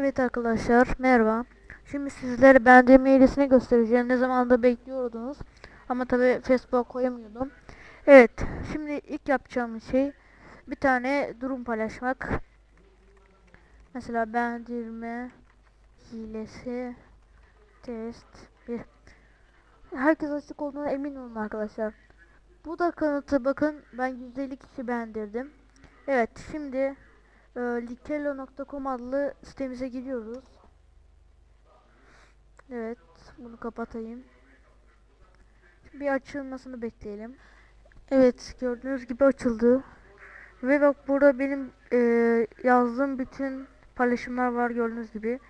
Evet arkadaşlar merhaba. Şimdi sizlere beğendiğim mailesini göstereceğim. Ne zamandır bekliyordunuz. Ama tabi Facebook koyamıyordum. Evet şimdi ilk yapacağım şey bir tane durum paylaşmak. Mesela beğendirme hilesi test bir. Herkes açık olduğuna emin olun arkadaşlar. Bu da kanıtı bakın ben 150 kişi beğendirdim. Evet şimdi e, likello.com adlı sitemize giriyoruz. Evet bunu kapatayım. Şimdi bir açılmasını bekleyelim. Evet gördüğünüz gibi açıldı. Ve bak burada benim e, yazdığım bütün paylaşımlar var gördüğünüz gibi.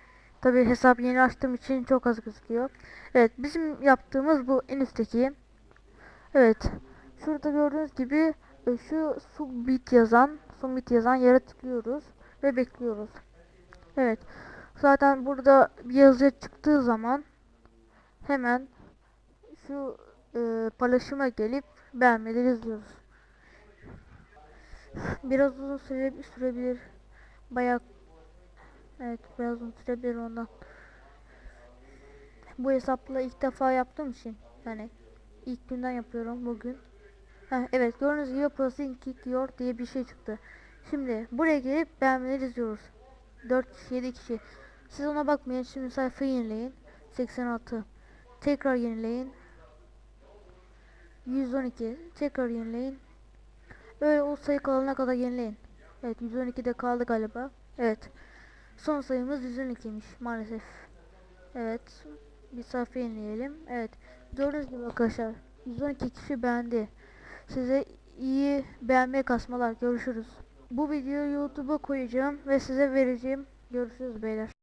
Tabi hesap yeni açtığım için çok az gözüküyor. Evet bizim yaptığımız bu en üstteki. Evet şurada gördüğünüz gibi e, şu submit yazan submit yazan yere tıklıyoruz ve bekliyoruz. Evet zaten burada bir yazı çıktığı zaman hemen şu e, paylaşıma gelip beğenmeleri yazıyoruz. Biraz uzun süre, sürebilir. Bayağı evet biraz uzun sürebilir ondan. Bu hesapla ilk defa yaptığım için yani ilk günden yapıyorum bugün. Heh, evet gördüğünüz gibi processing diyor diye bir şey çıktı. Şimdi buraya gelip beğenmeleri yazıyoruz. 4 kişi 7 kişi. Siz ona bakmayın. Şimdi sayfayı yenileyin. 86. Tekrar yenileyin. 112. Tekrar yenileyin. Böyle o sayı kalana kadar yenileyin. Evet 112'de kaldı galiba. Evet. Son sayımız 112'ymiş maalesef. Evet. Bir sayfa yenileyelim. Evet. Gördüğünüz gibi arkadaşlar. 112 kişi beğendi. Size iyi beğenme kasmalar. Görüşürüz. Bu videoyu YouTube'a koyacağım ve size vereceğim. Görüşürüz beyler.